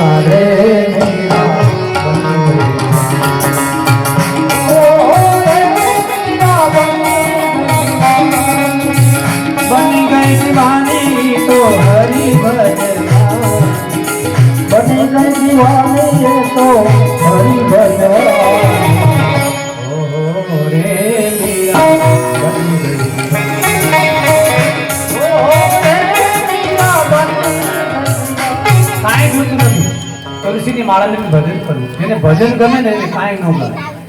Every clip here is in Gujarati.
para કાંઈ જોતું નથી. તુલસીની માળાને ભજન કરવું જેને ભજન ગમે ને એને કાંઈ ન ગમે.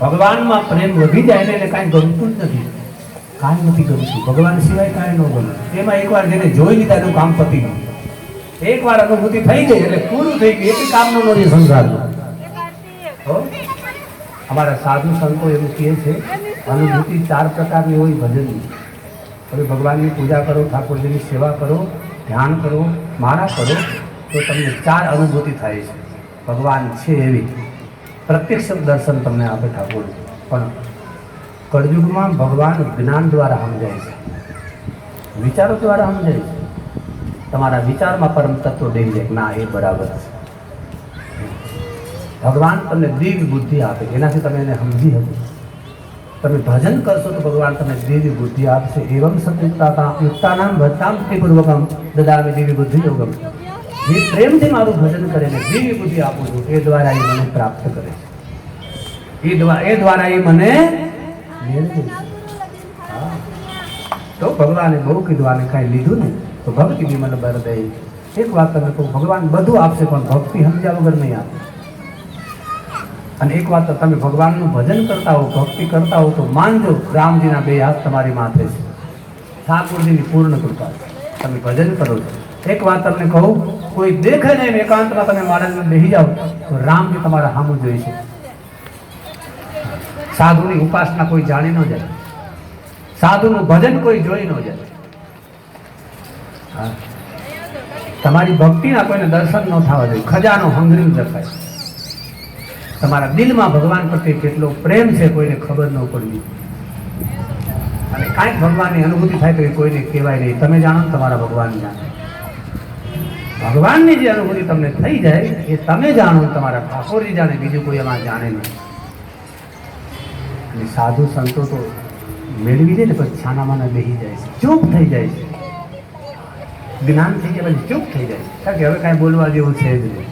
ભગવાનમાં પ્રેમ વધી જાય ને એને કાંઈ ગમતું જ નથી. કાંઈ નથી ગમતું. ભગવાન સિવાય કાંઈ ન ગમે. એમાં એકવાર જેને જોઈ લીધા એનું કામ પતી ગયું. એકવાર અનુભૂતિ થઈ ગઈ એટલે પૂરું થઈ ગયું. એક કામનો નથી સંસારમાં હો? અમારા સાધુ સંતો એવું કહે છે, અનુભૂતિ ચાર પ્રકારની હોય ભજનની. તમે ભગવાનની પૂજા કરો, ઠાકોરજીની સેવા કરો, ધ્યાન કરો, માળા કરો તો તમને ચાર અનુભૂતિ થાય છે. ભગવાન છે એવી. પ્રત્યક્ષ દર્શન તમને આપે ઠાકોર. પણ કળયુગમાં ભગવાન જ્ઞાન દ્વારા સમજાય છે. વિચારો દ્વારા સમજાય છે. તમારા વિચારમાં પરમ તત્વ દઈ જાય ના, એ બરાબર છે. ભગવાન તમને દિવ્ય બુદ્ધિ આપે. એનાથી તમે એને સમજી શકો. તમે ભજન કરશો તો ભગવાન તમને દિવ્ય બુદ્ધિ આપશે. એવમ સત્યુક્તા યુક્તાનામ, ભજતામ પૂર્વકમ દદામે દિવ્ય બુદ્ધિ યોગમ. જે પ્રેમથી મારું ભજન કરે ને દિવ્ય બુદ્ધિ આપું છું, એ દ્વારા એ મને પ્રાપ્ત કરે છે. એ દ્વારા એ દ્વારા એ મને મેળવે. તો ભગવાને બહુ કીધું, આને કાંઈ લીધું ને તો ભક્તિ બી મને બર દે. એક વાત તમે કહું, ભગવાન બધું આપશે, પણ ભક્તિ સમજ્યા વગર નહીં આપે. અને એક વાત તમે ભગવાનનું ભજન કરતા હો, ભક્તિ કરતા હો, તો માનજો, રામજીના બે હાથ તમારી માથે છે. ઠાકોરજીની પૂર્ણ કૃપા તમે ભજન કરો છો. એક વાત તમને કહું, કોઈ દેખે નહીં એકાંતમાં તમે માળામાં બેસી જાઓ, તો રામજી તમારા સામું જોઈ છે. સાધુની ઉપાસના કોઈ જાણી ન જાય. સાધુનું ભજન કોઈ જોઈ ન જાય. તમારી ભક્તિના કોઈને દર્શન ન થવા જોઈએ ખજાનો હંગરી દેખાય તમારા દિલમાં ભગવાન પ્રત્યે કેટલો પ્રેમ છે કોઈને ખબર ન પડવી. અને કાંઈક ભગવાનની અનુભૂતિ થાય તો એ કોઈને કહેવાય નહીં. તમે જાણો તમારા ભગવાન જાણે. ભગવાનની જે અનુભૂતિ તમને થઈ જાય, એ તમે જાણો, તમારા ઠાકોરજી જાણે, બીજું કોઈ એમાં જાણે નહીં. અને સાધુ સંતો તો મેળવી દે ને, પછી છાનામાના બેસી જાય છે. ચૂપ થઈ જાય છે. જ્ઞાન થઈ ગયા પછી ચૂપ થઈ જાય છે. કારણ કે હવે કાંઈ બોલવા જેવું છે જ નહીં.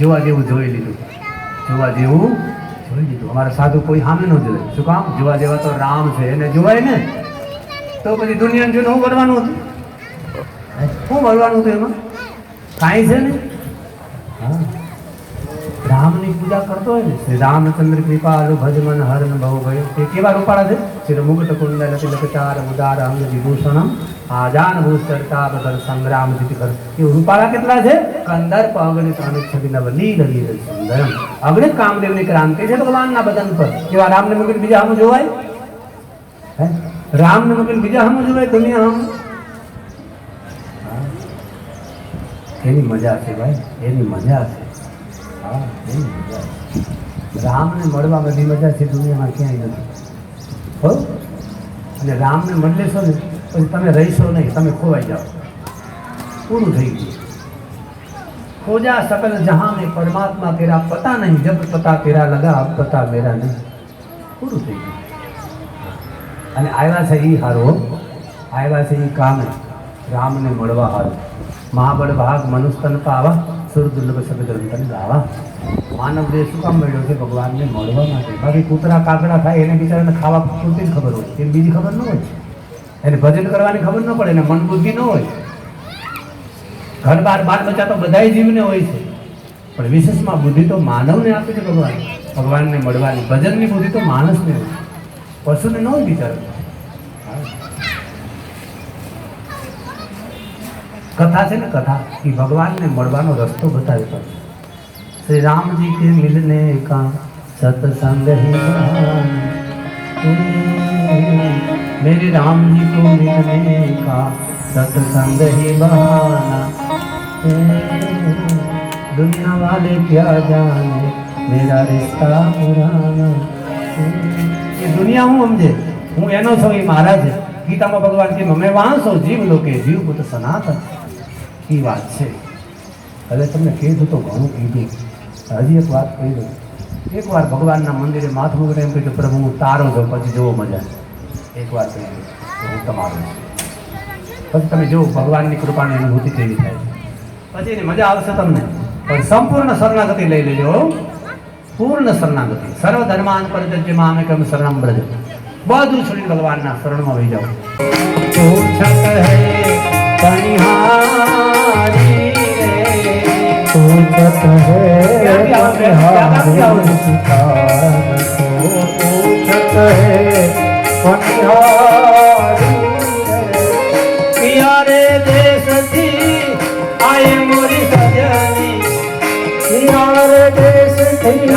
જોવા જેવું જોઈ લીધું. જોવા જેવું જોઈ લીધું. અમારા સાધુ કોઈ સામે ન જોયે શું કામ? જોવા જેવા તો રામ છે, એને જોવાય ને. તો પછી દુનિયાને જોઈને શું કરવાનું હતું? શું કરવાનું હતું એમાં? કાંઈ છે ને? રામની પૂજા કરતો હોય ને, શ્રી રામચંદ્ર કૃપાલુ ભજમન હરન ભવ ગયો તે કેવા રૂપાળા છે? શ્રી મુગટ કુંડલ તિલકચાર ઉદાર, અંગ, વિભૂષણમ, આજાન ભૂષરતા બદલ સંગ્રામ, જીતી કર એ રૂપાળા કેટલા છે? કંદર પગણિત અનુચ્છબી નવ, લીલ લીલ, સુંદરમ. અગણિત કામદેવની ક્રાંતિ છે ભગવાનના બદન પર. કેવા રામને મુકીને બીજા હમ જોવાય? હે? રામને મુકીને બીજા હમ જોવાય? દુનિયા હમ હા. એની મજા છે ભાઈ એની મજા છે હા એની મજા છે રામને મળવા બધી મજા છે દુનિયામાં ક્યાંય નથી હો અને રામને મળલેશો ને પછી તમે રહીશો નહીં તમે ખોવાઈ જાઓ પૂરું થઈ ગયું खोजा सकल जहां में परमात्मा तेरा पता नहीं जब पता तेरा लगा अब पता मेरा नहीं પૂરું થઈ ગયું અને આવ્યા છે એ હારો આવ્યા છે એ કામે રામને મળવા હારો મહાબળ ભાગ મનુસ્તન પાવા સુર દુર્લભ શબ્દ ગ્રંથન ગાવા માનવ દેહ શું કામ મળ્યો છે ભગવાનને મળવા માટે બાકી કૂતરા કાકડા થાય એને બિચારાને ખાવા પૂરતી જ ખબર હોય એને બીજી ખબર ન હોય એને ભજન કરવાની ખબર ન પડે એને મન બુદ્ધિ ન હોય ઘર બાર બાર બચ્ચા તો બધાય જીવને હોય છે પણ વિશેષમાં બુદ્ધિ તો માનવને આપે છે ભગવાન ભગવાનને મળવાની ભજનની બુદ્ધિ તો માણસને હોય પશુને ન હોય બિચારો કથા છે ને કથા, એ ભગવાનને મળવાનો રસ્તો બતાવી પડે શ્રી રામજી કે મિલને કા સતસંગ મેરી રામજી કો મિલને કા સતસંગ હી બહાના દુનિયા વાલે ક્યા જાને મેરા રિશ્તા પુરાના એ દુનિયા હું સમજે? હું એનો છું, એ મારા છે. ગીતામાં ભગવાન કે અમે વાંસો જીવ લોકે, જીવ પુત્ર સનાતન. એ વાત છે. હવે તમને કીધું તો ઘણું કીધું. હજી એક વાત કહી દઉં. એકવાર ભગવાનના મંદિરે માથું વગર એમ કીધું, પ્રભુ, હું તારો છું, પછી જોવો મજા. એક વાર કહી દઉં. હું તમારો પછી તમે જુઓ, ભગવાનની કૃપાની અનુભૂતિ કેવી થાય પછી એની મજા આવશે તમને. પણ સંપૂર્ણ શરણાગતિ લઈ લેજો પૂર્ણ શરણાગતિ. સર્વ ધર્માન પરિત્યજ્ય અમે કમ શરણમ બ્રજ બધું છોડીને ભગવાનના શરણમાં વહી જાઓ દેશથી આયે મોરી સજની યાર દેશથી?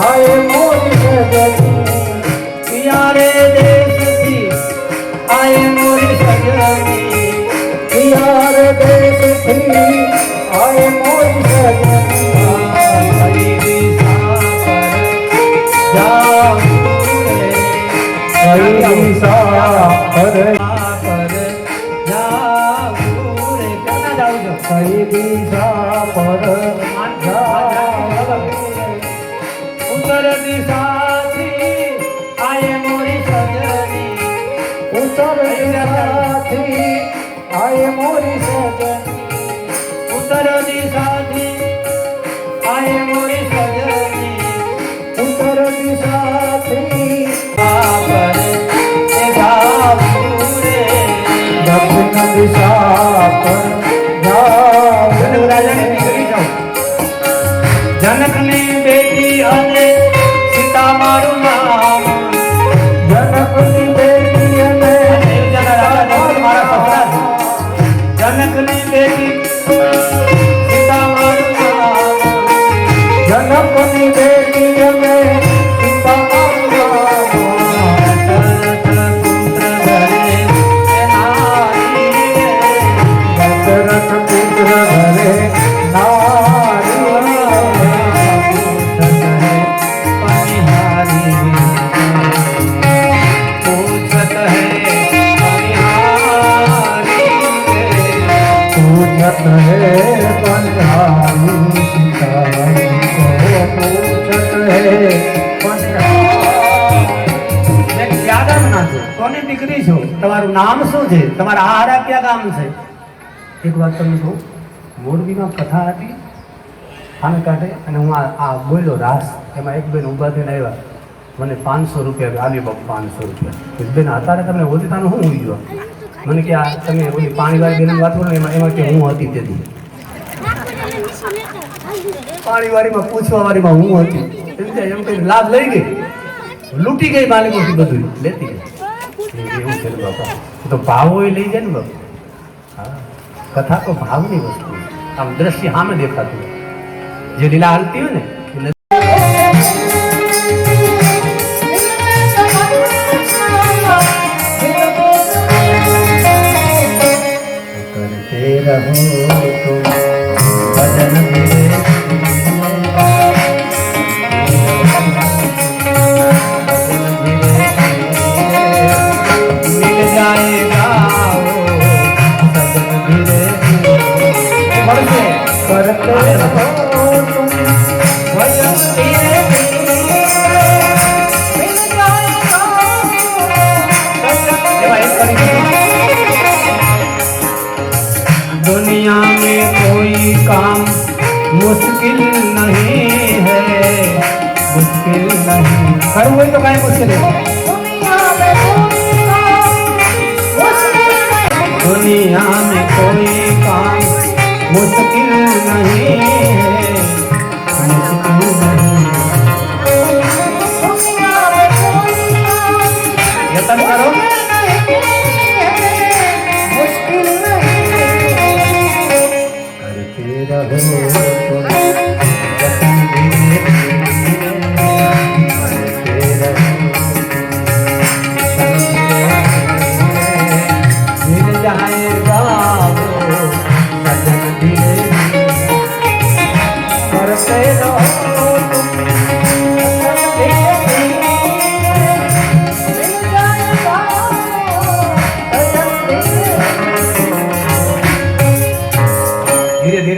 આયે મોરી સજની કઈ દિશા પર ઉત્તર દિશાથી આયે મોરી સજની. ઉત્તર દિશાથી આયે મોરી સજની. ઉત્તર દિશાથી આયે મોરી સજની. ઉત્તર દિશાથી પર. દક્ષિણ દિશા પર દીકરી છો. તમારું નામ શું છે? તમારા આહારા ક્યાં કામ છે? એક વાત તમને કહું, મોરબીમાં કથા હતી આને કાઢે અને હું આ બોલ્યો, રાસ. એમાં એક બેન ઊભા થઈને આવ્યા. મને પાંચસો રૂપિયા આવી બાપ, પાંચસો રૂપિયા. બેન, અત્યારે તમને ઓછતાનું શું હોઈ ગયો? મને કે આ તમે ઓલી પાણીવાળી બેન વાત કરો ને, એમાં એમાં કે હું હતી તેથી. પાણીવાળીમાં પૂછવા વાળીમાં હું હતી. એમ કઈ લાભ લઈ ગઈ. લૂંટી ગઈ માલિકોથી બધું. લેતી ગઈ. એવું ને બાપા તો. ભાવો એ લઈ જાય ને બાપુ. હા. કથા તો ભાવની વસ્તુ. આમ દ્રશ્ય સામે દેખાતું જે લીલા હાલતી હોય ને એટલે मुश्किल नहीं है मुश्किल नहीं। हर वही तो गाय मुश्किल है दुनिया में कोई काम मुश्किल नहीं है मुश्किल नहीं करो रहो।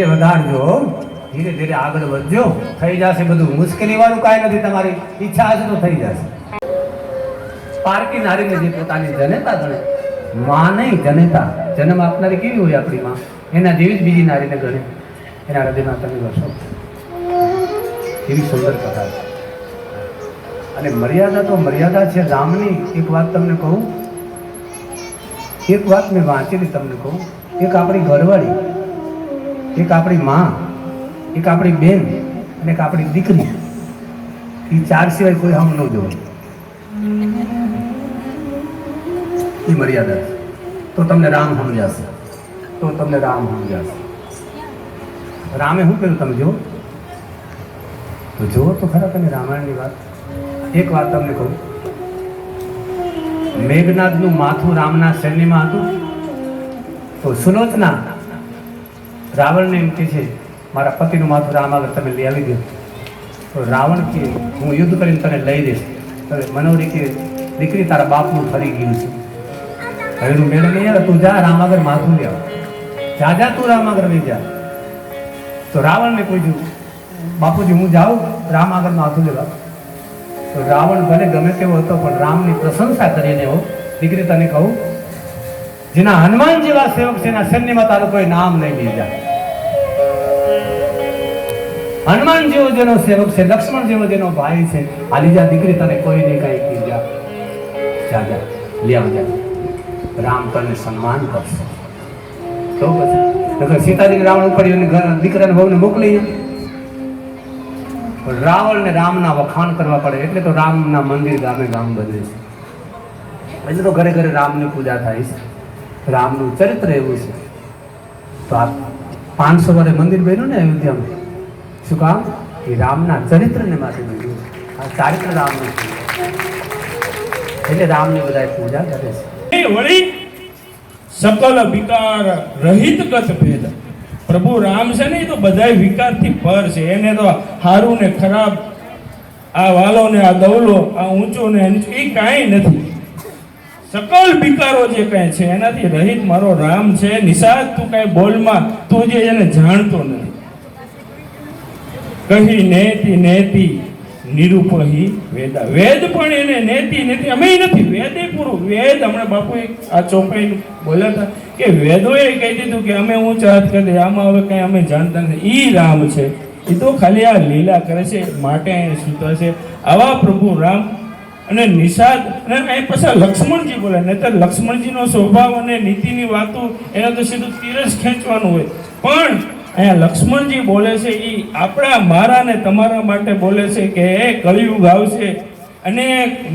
ધીરે ધીરે ધીરે આગળ વધજો. થઈ જશે બધું. મુશ્કેલી વાળું કાંઈ નથી. તમારી ઈચ્છા હશે તો થઈ જશે. પારકી નારીને જે પોતાની જનેતા ગણે. માં નહીં, જનેતા. જન્મ આપનારી કેવી હોય આપણી માં? એના જેવી જ બીજી નારીને ગણે. એના હૃદયમાં તમે વસો. એવી સુંદર કથા અને મર્યાદા તો મર્યાદા છે રામની. એક વાત તમને કહું. એક વાત મેં વાંચેલી તમને કહું. એક આપણી ઘરવાળી એક આપણી માં, એક આપણી બેન અને એક આપણી દીકરી. એ ચાર સિવાય કોઈ હમ ન જોવે. એ મર્યાદા છે. તો તમને રામ સમજાશે. તો તમને રામ સમજાશે. રામે શું કર્યું તમે જુઓ? તો જુઓ તો ખરા તમે રામાયણની વાત. એક વાત તમને કહું. મેઘનાથનું માથું રામના શરણીમાં હતું. તો સુલોચના રાવણને એમ કહે છે, મારા પતિનું માથું રામ આગળ તમે લઈ આવી દો તો રાવણ કે હું યુદ્ધ કરીને તને લઈ દઈશ. તો મનોરી કે દીકરી, તારા બાપનું ફરી ગયું છે. હવે હું મેળ નહીં આવે, તું જા, રામાગર માથું લે જા જા, તું રામાગર લઈ જા. તો રાવણને પૂછ્યું, બાપુજી, હું જાઉં રામાગર માથું લેવા? તો રાવણ ભલે ગમે તેવો હતો, પણ રામની પ્રશંસા કરીને હો દીકરી, તને કહું, જેના હનુમાન જેવા સેવક છે, એના સૈન્યમાં તારું કોઈ નામ નહીં લીધા. હનુમાન જેવો જેનો સેવક છે, લક્ષ્મણ જેવો જેનો ભાઈ છે, આ લીજા દીકરી તને કોઈ નહીં કઈ કીજા જાજા લ્યા જા રામ તને સન્માન કરશે. તો પછી? નકર સીતાજી રાવણ ઉપર દીકરાને બહુને મોકલી રાવણને રામના વખાણ કરવા પડે. એટલે તો રામના મંદિર ગામે ગામ બને છે. એટલે તો ઘરે ઘરે રામની પૂજા થાય છે. રામનું ચરિત્ર એવું છે. તો આ પાંચસો વારે મંદિર બન્યું ને અયોધ્યામાં? શું કામ? એ રામના ચરિત્રને માટે મેળવ્યું આ ચારિત્ર રામનું છે. એટલે રામની બધા પૂજા કરે છે. વળી સકલ વિકાર રહિત ગત ભેદ. પ્રભુ રામ છે ને એ તો બધાય વિકારથી પર છે. એને તો હારું ને ખરાબ, આ વાલો ને આ દવલો, આ ઊંચો ને એ કાંઈ નથી. સકલ વિકારો જે કાંઈ છે, એનાથી રહિત મારો રામ છે. નિષાદ તું કાંઈ બોલમાં, તું જે એને જાણતો નથી. કહી નેતિ નેતિ નિરૂપહી વેદા. વેદ પણ એને નેતિ નેતિ અમે નથી, વેદે પૂરું. વેદ હમણાં બાપુએ આ ચોપાઈ બોલ્યા હતા કે વેદોએ કહી દીધું કે અમે ઊંચા હાથ કરી દઈએ. આમાં હવે કઈ અમે જાણતા નથી. ઈ રામ છે. એ તો ખાલી આ લીલા કરે છે, માટે અહીં સૂતા છે આવા પ્રભુ રામ અને નિષાદ અને અહીં પાછા લક્ષ્મણજી બોલે, નહીતર લક્ષ્મણજીનો સ્વભાવ અને નીતિની વાતો એને તો સીધું તીરસ ખેંચવાનું હોય. પણ અહીંયા લક્ષ્મણજી બોલે છે એ આપણા મારા ને તમારા માટે બોલે છે કે, એ કળિયુગ આવશે અને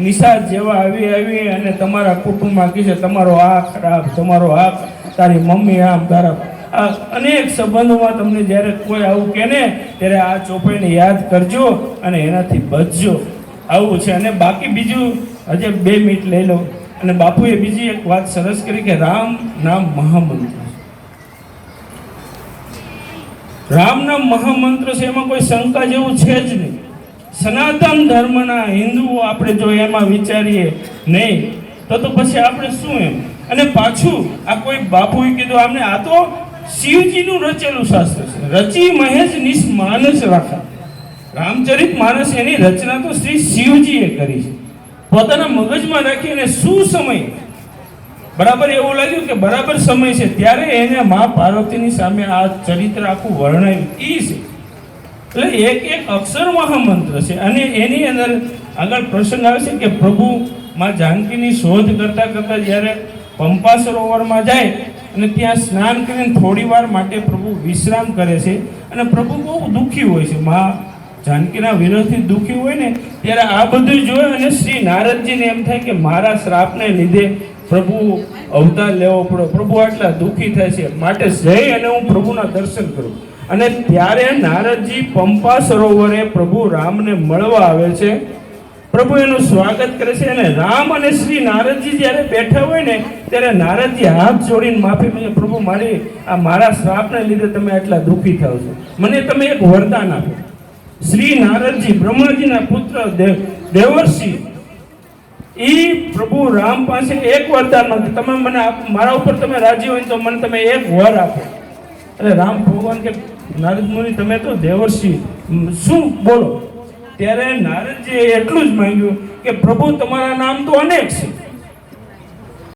નિશાદ જેવા આવી આવી અને તમારા કુટુંબમાં કહેશે તમારો આ ખરાબ, તમારો આ તારી મમ્મી આમ તારા આ અનેક સંબંધોમાં તમને જ્યારે કોઈ આવું કહે ને, ત્યારે આ ચોપાઈને યાદ કરજો અને એનાથી બચજો. આવું છે. અને બાકી બીજું, હજે બે મિનિટ લઈ લો. અને બાપુએ બીજી એક વાત સરસ કરી કે, રામ, નામ મહામંત્ર. છે. રામ નામ મહામંત્ર છે, એમાં કોઈ શંકા જેવું છે જ નહીં. સનાતન ધર્મના હિન્દુઓ આપણે જો એમાં વિચારીએ નહીં, તો તો પછી આપણે શું એમ? અને પાછું આ કોઈ બાપુએ કીધું આમને, આ તો શિવજીનું રચેલું શાસ્ત્ર છે. રચી મહેશ નિશ માનસ રાખા. રામચરિત માનસ એની રચના તો શ્રી શિવજીએ કરી છે. પોતાના મગજમાં રાખીને શું સમય બરાબર એવું લાગ્યું કે બરાબર સમય છે, ત્યારે એને મા પાર્વતીની સામે આ ચરિત્ર આખું વર્ણવ્યું. એ છે. એટલે એક એક અક્ષર મહામંત્ર છે અને એની અંદર આગળ પ્રસંગ આવે છે કે પ્રભુ માં જાનકીની શોધ કરતા કરતા જ્યારે પંપા સરોવરમાં જાય અને ત્યાં સ્નાન કરીને થોડી વાર માટે પ્રભુ વિશ્રામ કરે છે અને પ્રભુ બહુ દુઃખી હોય છે. મા જાનકીના વિરોધથી દુઃખી હોય ને, ત્યારે આ બધું જોયું અને શ્રી નારદજીને એમ થાય કે મારા શ્રાપને લીધે પ્રભુ અવતાર લેવો પડ્યો પ્રભુ આટલા દુઃખી થાય છે. માટે જઈ અને હું પ્રભુના દર્શન કરું. અને ત્યારે નારદજી પંપા સરોવરે પ્રભુ રામને મળવા આવે છે. પ્રભુ એનું સ્વાગત કરે છે અને રામ અને શ્રી નારદજી જ્યારે બેઠા હોય ને, ત્યારે નારદજી હાથ જોડીને માફી માંગે, પ્રભુ, મારી, આ મારા શ્રાપને લીધે તમે આટલા દુઃખી થાવ છો. મને તમે એક વરદાન આપો. શ્રી નારદજી બ્રહ્માજીના પુત્ર દેવ દેવર્ષિ ઈ પ્રભુ રામ પાસે એક વરદાન માંગે તમે મને મારા ઉપર તમે રાજી હોય તો મને તમે એક વર આપો. એટલે રામ ભગવાન કે, નારદ મુનિ, તમે તો દેવર્ષિ શું બોલો? ત્યારે નારદજીએ એટલું જ માંગ્યું કે, પ્રભુ, તમારા નામ તો અનેક છે.